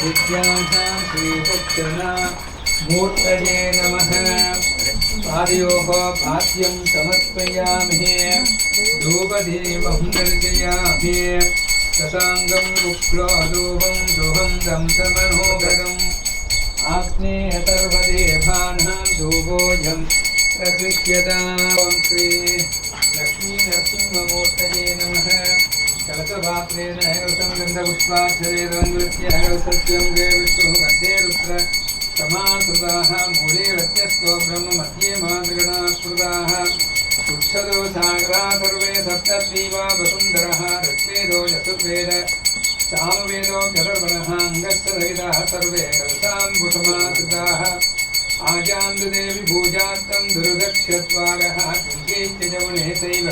विद्याः श्रीसज्जना मूर्तये नमः भार्योः भाग्यं समर्पयामहे धूपदीपं दर्शयामहे शशाङ्गं रुक्लोदूपं दुहं दं समनोगरम् आग्नेयसर्वदेवानां धूपोऽयं प्रकृष्यतां श्रीलक्ष्मीनरसिंहमूर्तये नमः कलशपात्रेण गन्धपुष्पाक्षरेदङ्गृत्यहरौसत्यं गे विष्णुः कथे समासृताः मूले रत्यस्तो ब्रह्ममध्ये मातृगणाश्रुताः पृच्छदो सागरा सर्वे सप्तश्रीवा वसुन्दरः ऋग्वेदो यसुर्वेद सामवेदो व्यदर्वणः अङ्गस्य सहिताः सर्वे रसाम्बुषमासृताः आजान्तु देवि भूजान्तं दुर्दक्ष्यत्वागः कुञ्चैत्य जवने सैव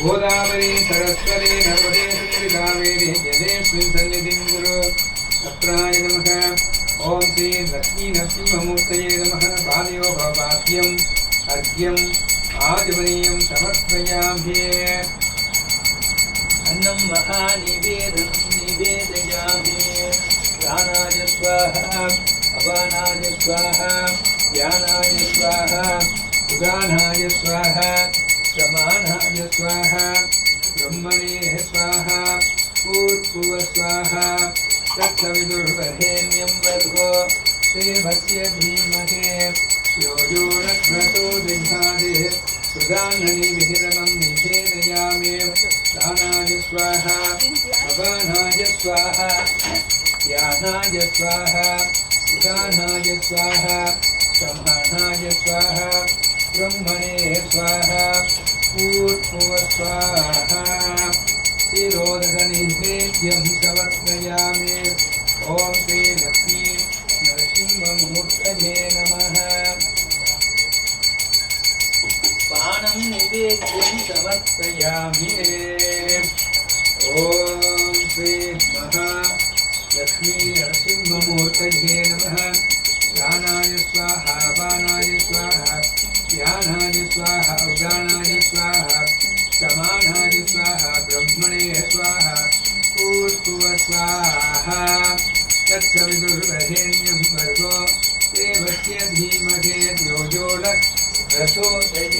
गोदावरी सरस्वती नर्मदे सिन्धुकावेरी यदेस्मिन् सन्निधिं कुरु अत्राय नमः ॐ श्री लक्ष्मीनरसिंहमूर्तये नमः पादयोः पाद्यम् अर्घ्यम् आचमनीयं समर्पयामि अन्नं महानिवेदनं निवेदयामि दानाय स्वाहा अपानाय स्वाहा ज्ञानाय स्वाहा उदानाय स्वाहा प्रमाणाय स्वाहा, ब्रह्मणे स्वाहा ऊर्पुव स्वाहा तत्सविदुर्वधेम्यं वर्गो श्रीभस्य धीमहे, यो यो न क्रतोदिधादे सुदाननिभिरमं निषेधयामे दानाय स्वाहा अपानाय स्वाहा ध्यानाय स्वाहा उदानाय स्वाहा संहानाय स्वाहा ब्रह्मणे स्वाहा पूर्व स्वाहा। शिरोदकनिवेद्यं समर्पयामि। ॐ श्री लक्ष्मी नरसिंहमूर्तये नमः। पानं निवेद्यं समर्पयामि। ॐ श्री महा लक्ष्मी नरसिंहमूर्तये नमः। स्वाहा उदानाय स्वाहा समानाय स्वाहा ब्रह्मणे स्वाहा पूर्व स्वाहा तत्सविदुर्वरेण्यं भर्गो देवस्य धीमहे द्योजोड रसोदयादे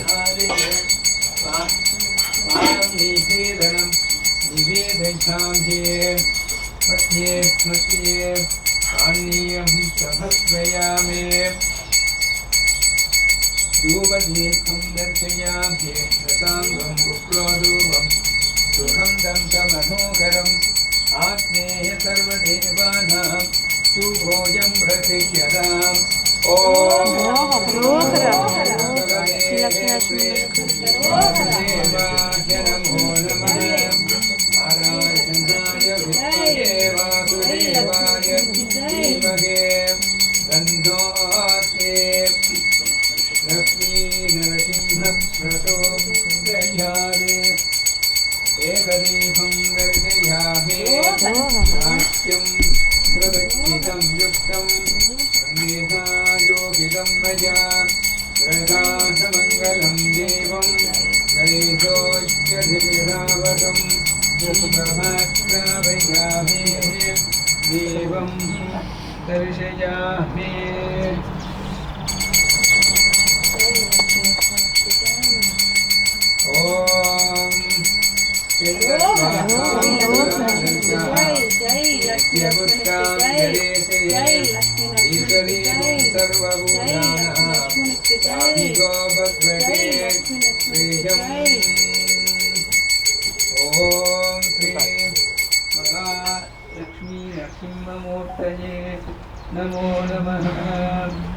नमो नमः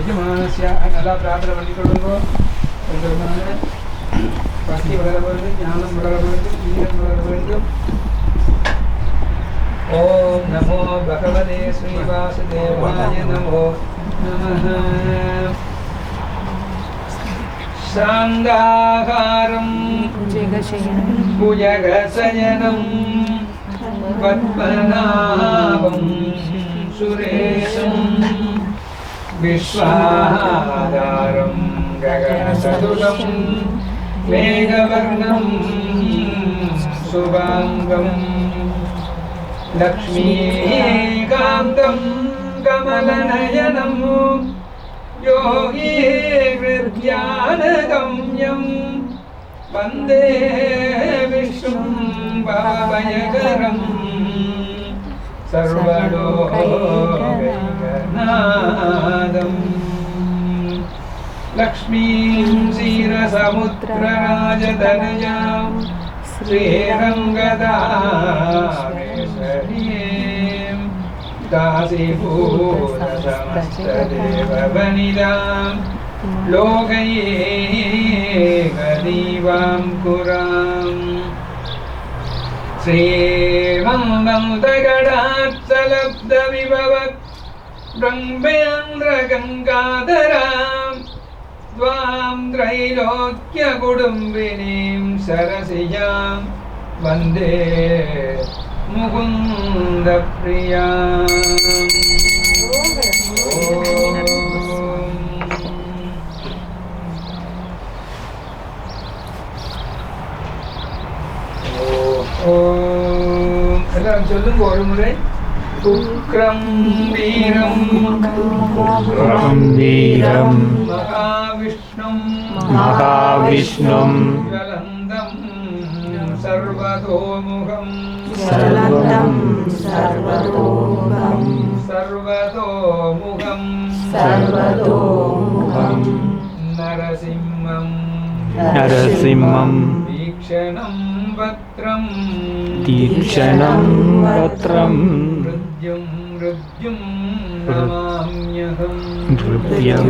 யஜமானஸ்ய நல்லா பிரார்த்தனை பண்ணிக்கொள்ளுங்கோ பெருமானே, பக்தி வளர வேண்டும் ஞானம் வளர வேண்டும் வீரம் வளர வேண்டும் ஓம் நமோ பகவதே ஸ்ரீவாசுதேவாய நமோ நமः சாந்தாகாரம் भुजगशयनं पद्मनाभं सुरेशं విశ్వాధారం గగనసదుషం మేఘవర్ణం శుభాంగం లక్ష్మీకాంతం కమలనయనం యోగీ విద్యానగమ్యం వందే విష్ణుం భావయకరం सर्वलोकैकनादम् लक्ष्मीं क्षीरसमुद्रराजतनयां श्रीरङ्गदामेश्वरीं दासीभूतसमस्तदेववनिदां लोकैकदीवां पुराम् श्रीमन्दन्तगडात्सलब्धविभव ब्रह्मेन्द्रगङ्गाधरां त्वां त्रैलोक्यकुटुम्बिनीं सरसिजां वन्दे मुकुन्दप्रियाम् ஓம். எல்லாம் சொல்லுங்க ஒரு முறை. சுக்ரம் வீரம். ரம் வீரம். மகாவிஷ்ணும். மகாவிஷ்ணும். ஜலந்தம் சர்வதோமுகம். சர்வதோமுகம். சர்வதோமுகம். நரசிம்மம். நரசிம்மம். வீக்ஷணம். वक्त्रं तीक्ष्णं वक्त्रं हृद्यं हृद्यं नमाम्यहं हृद्यं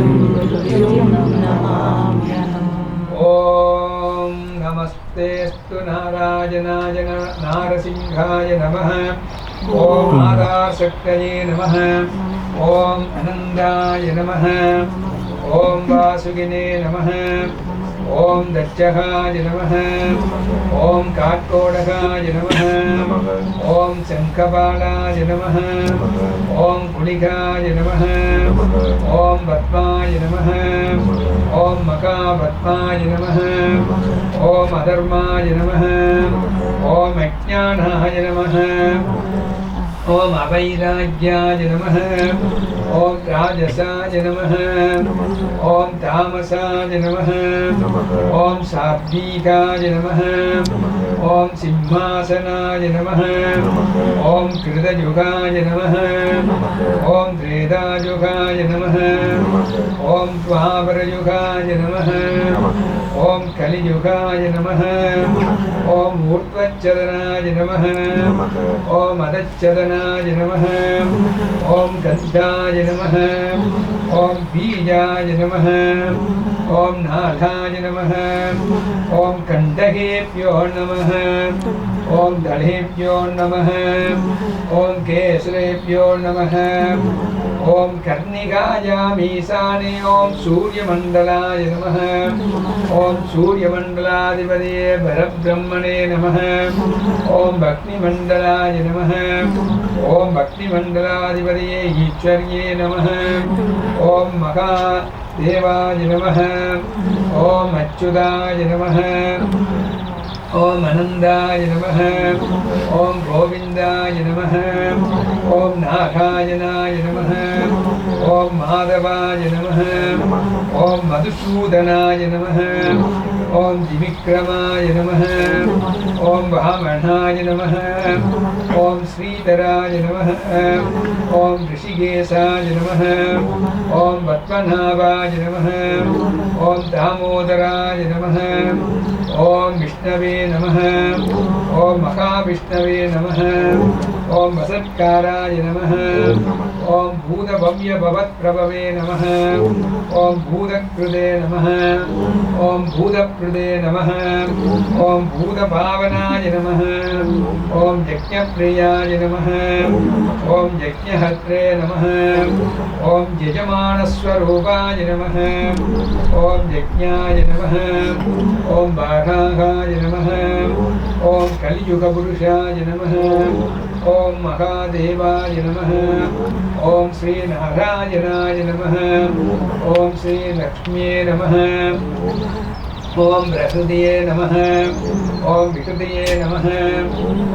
ॐ नमस्तेऽस्तु नारायणाय नारसिंहाय नमः ॐ आदाशक्तये नमः ॐ अनन्दाय नमः ॐ वासुगिने नमः ஓம் தட்சகாய நம ஓம் காட்கோடகாய நம ஓம் சங்கபாலாய நம ஓம் குளிகாய நம ஓம் பத்மாய நம ஓம் மகாபத்மாய நம ஓம் அதர்மாய நம ஓம் அஜானாய நம ஓம் அவைராஜ்யாஜ நம ஓம் ராஜசாஜ நம ஓம் தாமசாஜ நம ஓம் சாத்வீகாஜ நம ஓம் சிம்மாசனாஜ நம ஓம் கிருதயுகாஜ நம ஓம் திரேதாயுகாய நம ஓம் துவாபரயுகாய நம ॐ कलियुगाय नमः। ॐ ऊर्ध्वच्चदनाय नमः। ॐ अधच्चदनाय नमः। ॐ गन्धाय नमः। ॐ बीजाय नमः। ॐ नाथाय नमः। ॐ कण्डकेभ्यो नमः। ॐ दलेभ्यो नमः। ॐ केसरेभ्यो नमः। ॐ कर्णिकायामीशाने ॐ सूर्यमण्डलाय नमः। ॐ सूर्यमण्डलाधिपतये परब्रह्मणे नमः। ॐ भक्तिमण्डलाय नमः। ॐ भक्तिमण्डलाधिपतये ईश्वर्ये नमः। ॐ महादेवाय नमः। ॐ अच्युताय नमः। ఓం అనందాయ నమ ఓం గోవిందాయ నమ ఓం నారాయణాయ నమ ఓం మాధవాయ నమ ఓం మధుసూదనాయ నమ ఓం త్రివిక్రమాయ నమ ఓం వామణాయ నమ ఓం శ్రీధరాయ నమ ఓం ఋషికేశాయ నమ ఓం పద్మనాభాయ నమ ఓం దామోదరాయ నమ ఓం విష్ణవే నమ ఓం మహావిష్ణవే నమ ఓం వసత్కారాయ నమ ॐ भूतभव्यभवत्प्रभवे नमः। ॐ भूतकृते नमः। ॐ भूतकृते नमः। ॐ भूतभावनाय नमः। ॐ यज्ञप्रियाय नमः। ॐ यज्ञहत्रे नमः। ॐ यजमानस्वरूपाय नमः। ॐ यज्ञाय नमः। ॐ बाधाघाय नमः। ॐ कलियुगपुरुषाय नमः ॐ महादेवाय नमः ॐ श्रीनारायणाय नमः ॐ श्रीलक्ष्म्ये नमः ॐ बृहस्पतये नमः ॐ विकृतये नमः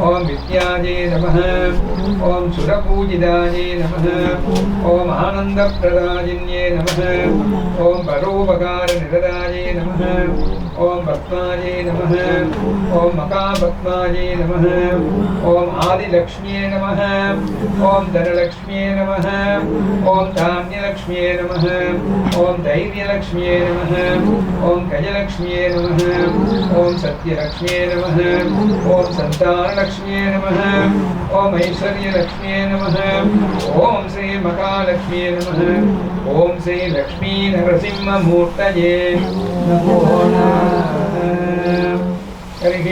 ॐ विद्याये नमः ॐ सुरपूजिताये नमः ॐ आनन्दप्रदायिन्ये नमः ॐ परोपकारनिरदाये नमः ॐ पद्माये नमः ॐ मकापद्माये नमः ॐ आदिलक्ष्म्ये नमः ॐ धनलक्ष्म्ये नमः ॐ धान्यलक्ष्म्ये नमः ॐ धैर्यलक्ष्म्ये नमः ॐ गजलक्ष्म्ये नमः ॐ सत्यलक्ष्म्ये नमः। ॐ सन्तानलक्ष्म्ये नमः। ॐ ऐश्वर्यलक्ष्म्ये नमः। ॐ श्रीमहालक्ष्म्ये नमः। ॐ श्रीलक्ष्मीनरसिंहमूर्तये नमो नमः। हरिः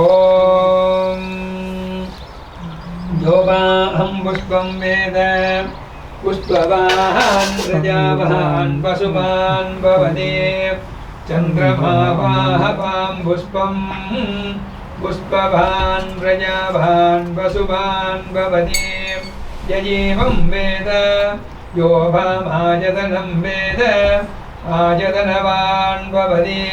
ॐ योगाहं पुष्पं वेद। पुष्पवान् प्रजावान् पशुमान् चन्द्रमावाहपां पुष्पम् पुष्पवान् प्रजावान् पशुमान् भवति यजेवं वेद। यो वामायतनं वेद। आयतनवान् भवति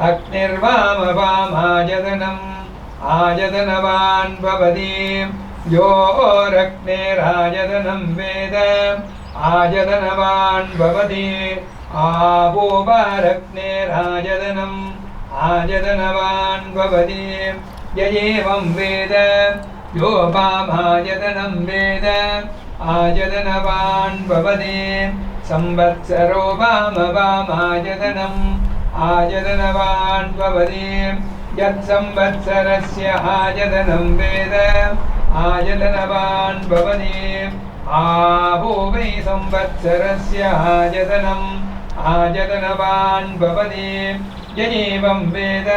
अग्निर्वामवामायतनम् आयतनवान् भवति योरग्नेरायतनं वेद। आयतनवान् भवति आपोवारग्नेरायतनम् आयतनवान् भवति य एवं वेद यो वामायतनं वेद आयतनवान् भवति संवत्सरो वाम वामायतनम् आयतनवान् भवति यत्संवत्सरस्य आयतनं वेद आयतनवान् भवति आहो वै संवत्सरस्य आयतनम् आयतनवान् भवति। वेद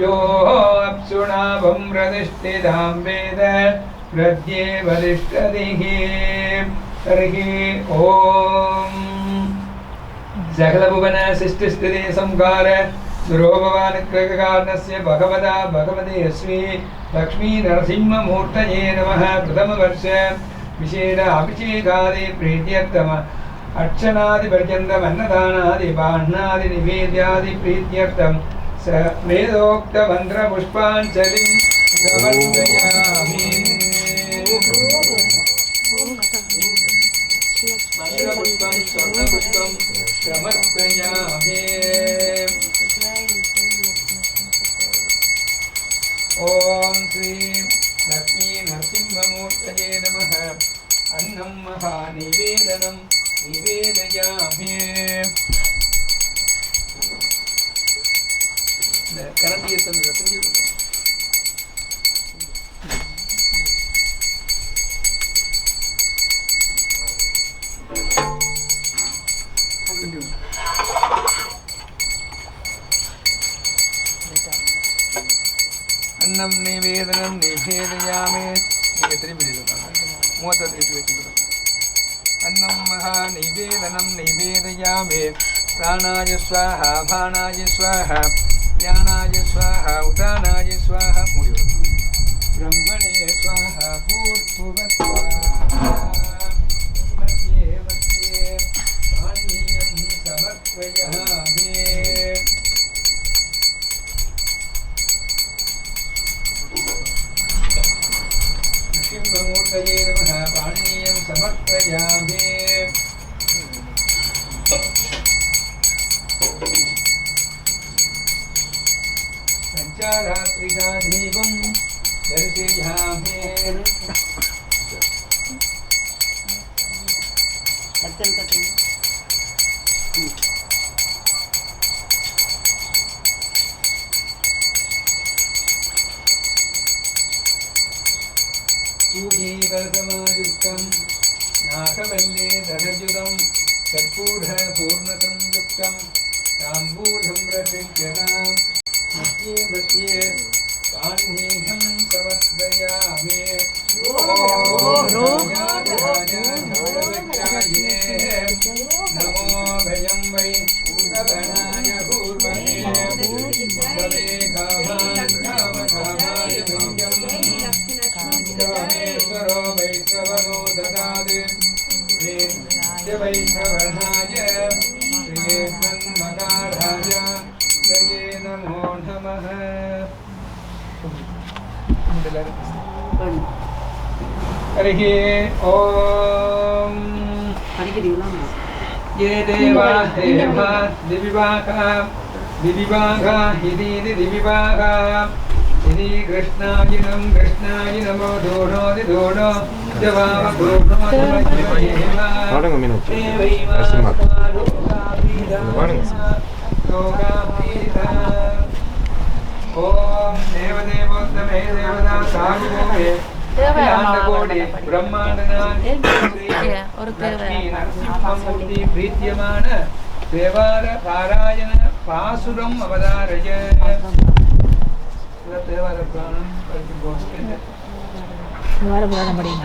यो अप्सुणावं प्रतिष्ठितां वेद तर्हि ॐ भगवता, भगवते लक्ष्मीनरसिंहमूर्तये नमः। प्रथमवर्ष। విశేష అభిషేకాది ప్రీత్యర్థమ అర్చనాది పర్యంతం అన్నదానాది బాహ్నాది నివేద్యాది ప్రీత్యర్థం స వేదోక్త మంత్ర పుష్పాంజలిం సమర్పయామి మంత్రపుష్పం ఓం శ్రీ లక్ష్మీ నరసింహమూర్తయే నమ अन्नं महानिवेदनं निवेदयामि प्राणाय स्वाहा भानाय स्वाहा ज्ञानाय स्वाहा उदानाय कर्पूरपूर्णसंयुक्तं ताम्बूलम्रजनां मध्ये मध्ये ताह्नीहं समर्पयामि। हरिः ॐ ये देवा देवा दिविभागा दिविभागा हिरि दिविभागा हिरि कृष्णाजिनं कृष्णाजि नमो दोणो दिदोणो Guarda un minuto. Adesso matto. Guarda. Om Deva Deva Deva பேர் லக்ஷ்மி நரசிம்மமூர்த்தி பிரீத்தியமான தேவார பாராயண பாசுரம் அவதாரய தேவார புராணம் படிக்கும் போது வர புராணம் படிங்க.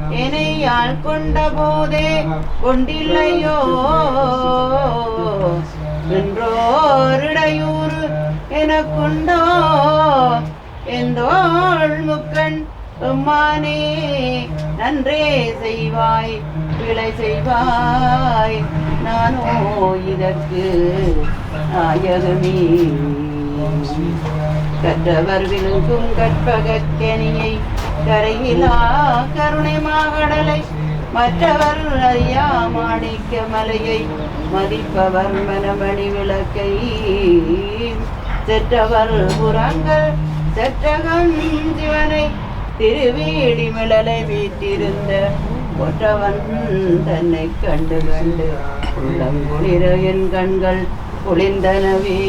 இணையாள் கொண்ட போதே கொண்டில்லையோ? என்றோரிடையூறு எனக்குண்டோ? எந்தோள் முக்கண் உம்மானே நன்றே செய்வாய் பிழை செய்வாய். நானோ இதற்கு நாயகமே. கற்றவர்களுக்கும் கற்பகக்கனியை கரையிலா கருணை மாகடலை மற்றவர் ஐயா மாணிக்க மலையை மதிப்பவர் மனமணி விளக்கை. செற்றவர் புறங்கள் செற்றகன் சிவனை திருவேடி மிளலை வீட்டிருந்த ஒற்றவன் தன்னை கண்டு கண்டு உள்ளங்குளிர என் கண்கள் குளிர்ந்தனவே.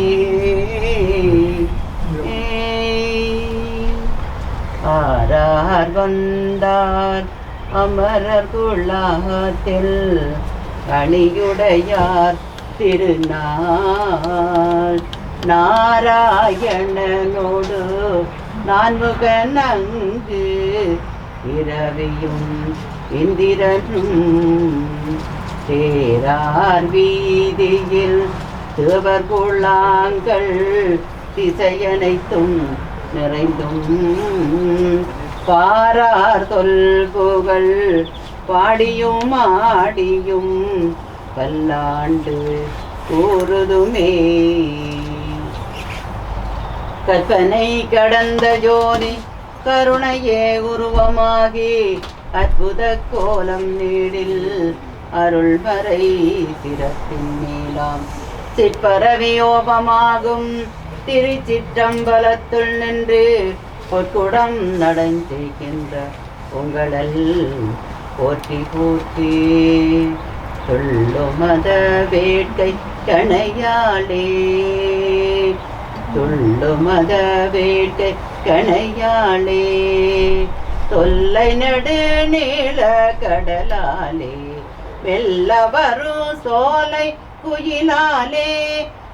ஆரார் வந்தார். அமரர் குழாத்தில் அணியுடையார் திருநாள். நாராயணனோடு நான்முக நங்கு இரவியும் இந்திரனும். தேரார் வீதியில் சிவர் குழாங்கள் திசையனைத்தும் நிறைந்தும் பாரார் தொல்புகள் பாடியும் ஆடியும் பல்லாண்டு கூறுதுமே. கற்பனை கடந்த ஜோதி கருணையே உருவமாகி அற்புத கோலம் நீடில் அருள்மறை சிரத்தின் மேலாம். சிற்பரவியோபமாகும் திருச்சிற்றம்பலத்துள் நின்று பொற்குடம் நடந்திருக்கின்ற உங்களல் போற்றி போற்றி சொல்லுமத வேட்கை கணையாளே துள்ளுமத வேட்கை கணையாளே தொல்லை நடு நீள கடலாலே வெல்ல வரும் சோலை குயிலாலே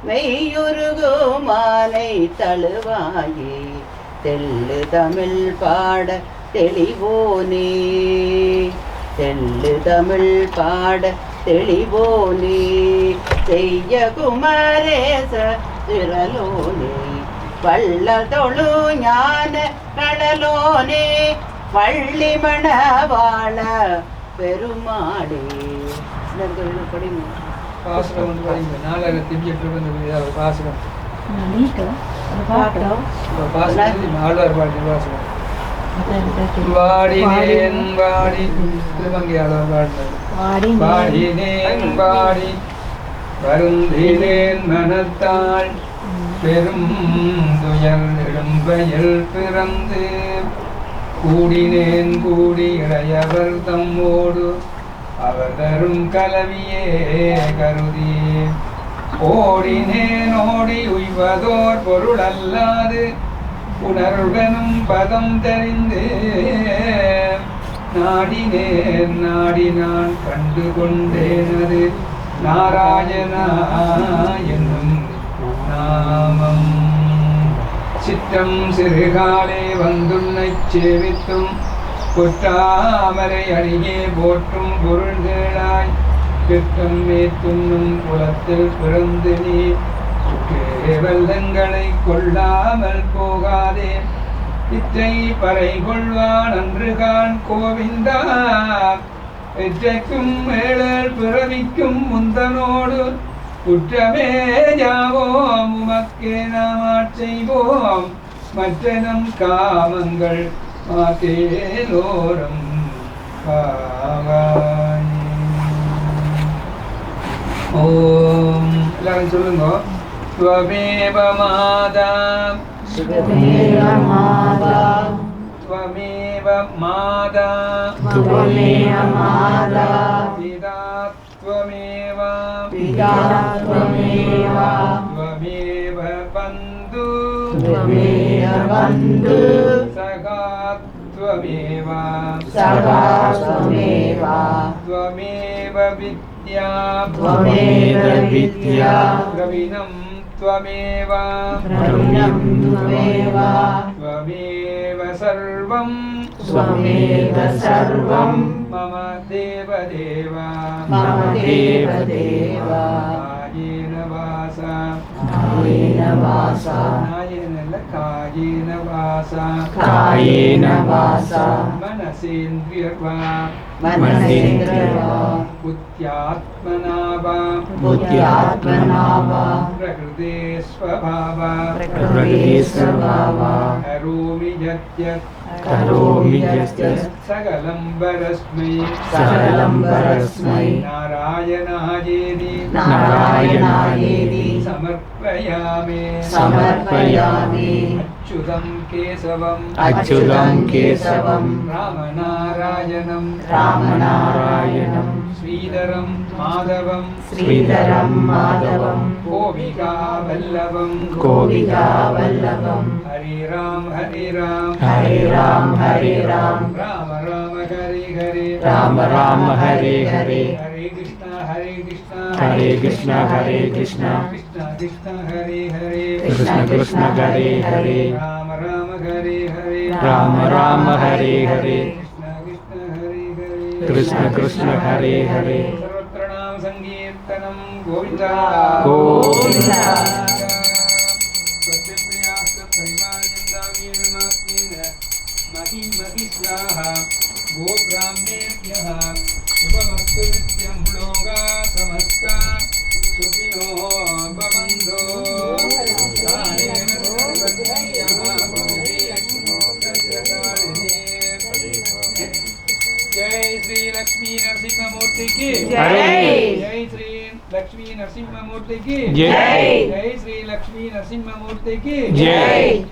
மெய்யுருகோ மாலை தழுவாயே. தெள்ளு தமிழ் பாட தெளிவோனே. தெள்ளு தமிழ் பாட தெளிவோனே. செய்ய குமரேச திரலோனே வள்ள தொழு ஞான கடலோனே. பள்ளி மணவாள பெருமாளே. சிலர்கள் படிங்க. பாசுரம் வந்து படிங்க நாலாயிரத்தி எட்டு வந்து பாசுரம் பாசுரம் ஆழ்வார் பாட்டு? பாசுரம் வாடினேன் வாடி. திருமங்கையாளர் பாடினது? பாடினேன் பாடி வருந்தினேன் மனத்தாள் பெரும் துயர் இடும்பையில் பிறந்து கூடினேன் கூடி இளையவர் தம்மோடு. அவதரும் கலவியே கருதி. ஓடினே நோடி உய்வதோர் பொருள் அல்லாது உணர்வெனும் பதம் தெரிந்து. நாடினேன் நாடி நான் கண்டு கொண்டேன் அது நாராயணா என்னும் நாமம். சிற்றம் சிறுகாலே வந்துன்னை சேவித்தும் குற்றாமரை அணியே போற்றும் பொருள்களாய் பிற்றம் மேத்துண்ணும் குலத்தில் பிறந்து நீ வெள்ளங்களை கொள்ளாமல் போகாதே. இச்சை பறை கொள்வான் அன்று கான் கோவிந்தா இச்சைக்கும் மேலர் பிறவிக்கும் முந்தனோடு குற்றமே யாவோம் உமக்கே நாம் ஆட்செய்வோம் மற்றனம் காமங்கள் மாதேலோரம் பாவாணி ஓம். எல்லாரும் சொல்லுங்க. ஸ்வமேவ மாதா ஸ்வமேவ மாதா ஸ்வமேவ மாதா ஸ்வமேவ மாதா பிதா ஸ்வமேவ பிதா ஸ்வமேவ ஸ்வமேவ பந்து. ஸ்வமேவ பந்து. त्वमेव सखा त्वमेव त्वमेव विद्या त्वमेव विद्या द्रविणं त्वमेव द्रविणं त्वमेव त्वमेव सर्वं त्वमेव सर्वं मम देवदेव मम देवदेव कायेन वासा कायेन वासा กายนวาสากายนวาสามนสินเรียกว่าม มนสินเรียกว่า बुद्ध्यात्मना वा बुद्ध्यात्मना वा प्रकृते स्वभावा प्रकृतिस्वभावा करोमि यद्यत्। करोमि यद्यत्। सकलं परस्मै सकलं परस्मै नारायणायेति। नारायणायेति। समर्पयामि। समर्पयामि। अच्युतं केशवम्। अच्युतं केशवं रामनारायणं रामनारायणं श्रीधरं माधवं श्रीधरं माधवं गोपिकावल्लभं गोपिकावल्लभं हरे राम हरे राम हरे राम हरे राम राम राम हरे हरे। राम राम हरे हरे। हरे कृष्ण। हरे कृष्ण हरे कृष्ण। हरे कृष्ण हरे हरे। कृष्ण कृष्ण हरे हरे राम राम हरे हरे। राम राम हरे हरे कृष्ण कृष्ण हरे हरे। कृष्ण कृष्ण हरे हरे। संकीर्तनं गोविन्द। गोविन्द। स्वाहा। లక్ష్మీ నరసింహమూర్తికి. జై. శ్రీ లక్ష్మీ నరసింహమూర్తికి. జై శ్రీ లక్ష్మీ నరసింహమూర్తికి. జై.